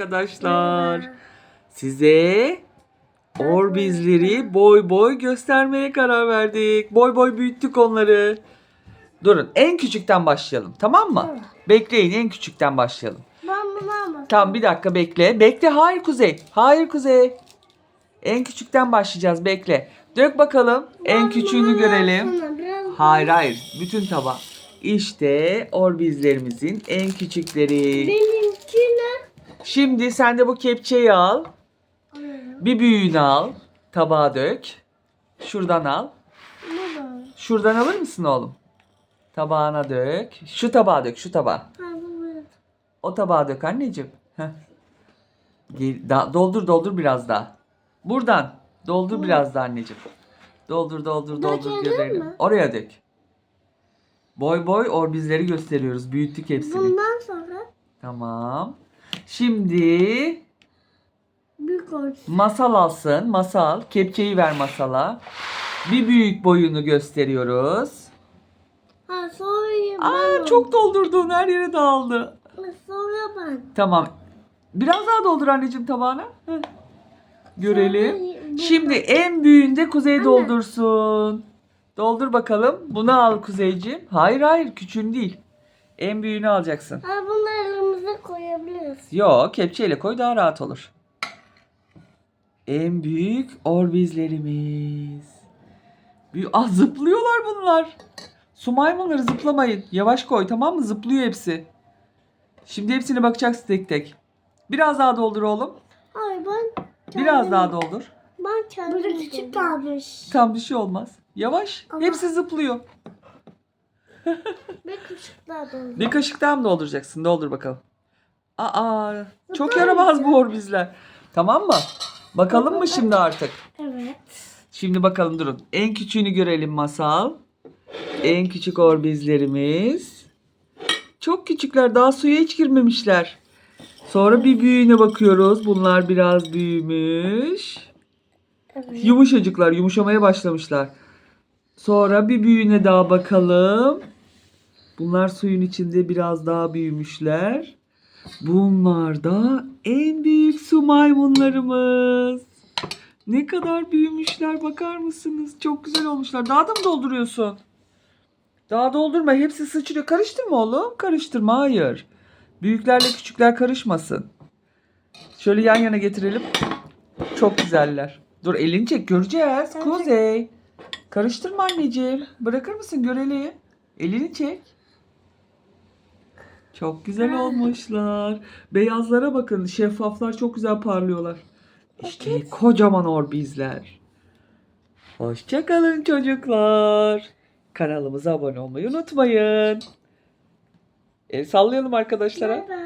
arkadaşlar. Size Orbizleri boy boy göstermeye karar verdik. Boy boy büyüttük onları. Durun en küçükten başlayalım tamam mı? Tamam. Bekleyin en küçükten başlayalım. Bunu almadım. Tamam bir dakika bekle. Bekle hayır Kuzey. Hayır Kuzey. En küçükten başlayacağız bekle. Dök bakalım. En küçüğünü görelim. Hayır hayır. Bütün taba. İşte orbizlerimizin en küçükleri. Benimki ne? Şimdi sen de bu kepçeyi al. Bir büyüğünü al. Tabağa dök. Şuradan al. Şuradan alır mısın oğlum? Tabağına dök. Şu tabağa dök, şu tabağa. O tabağa dök anneciğim. Heh. Gel, da- doldur doldur biraz daha. Buradan doldur biraz daha anneciğim. Doldur doldur doldur mi? Oraya dök. Boy boy orbizleri gösteriyoruz. Büyüttük hepsini. Bundan sonra Tamam. Şimdi büyük olsun. masal alsın. Masal. Kepçeyi ver masala. Bir büyük boyunu gösteriyoruz. Ha sonra ben Aa çok doldurdun. Her yere dağıldı. Sonra ben. Tamam. Biraz daha doldur anneciğim tabağına. Heh. Görelim. Sonra bu- Şimdi en büyüğünde Kuzey doldursun. Doldur bakalım. Bunu al Kuzeyciğim. Hayır hayır küçüğün değil. En büyüğünü alacaksın. Ha elimize koyabiliriz. Yok kepçeyle koy daha rahat olur. En büyük orbizlerimiz. Büyük... Ah zıplıyorlar bunlar. Su maymunları zıplamayın. Yavaş koy tamam mı? Zıplıyor hepsi. Şimdi hepsine bakacaksın tek tek. Biraz daha doldur oğlum. Hayır ben Biraz kendim- daha doldur. Ben kendim Burada küçük kalmış. Tam bir şey olmaz. Yavaş. Ama- Hepsi zıplıyor. Bir küçük daha doldu. Bir kaşık daha mı dolduracaksın? Doldur bakalım. Aa, çok yaramaz bu orbizler. Tamam mı? Bakalım mı şimdi artık? Evet. Şimdi bakalım durun. En küçüğünü görelim masal. En küçük orbizlerimiz. Çok küçükler. Daha suya hiç girmemişler. Sonra bir büyüğüne bakıyoruz. Bunlar biraz büyümüş. Evet. Yumuşacıklar. Yumuşamaya başlamışlar. Sonra bir büyüğüne daha bakalım. Bunlar suyun içinde biraz daha büyümüşler. Bunlar da en büyük su maymunlarımız. Ne kadar büyümüşler bakar mısınız? Çok güzel olmuşlar. Daha da mı dolduruyorsun? Daha doldurma. Hepsi sıçrıyor. Karıştırma oğlum. Karıştırma. Hayır. Büyüklerle küçükler karışmasın. Şöyle yan yana getirelim. Çok güzeller. Dur elini çek. Göreceğiz. Kuzey. Karıştırma anneciğim. Bırakır mısın görelim. Elini çek. Çok güzel olmuşlar. Beyazlara bakın. Şeffaflar çok güzel parlıyorlar. İşte kocaman orbizler. Hoşçakalın çocuklar. Kanalımıza abone olmayı unutmayın. El sallayalım arkadaşlara. Bye bye.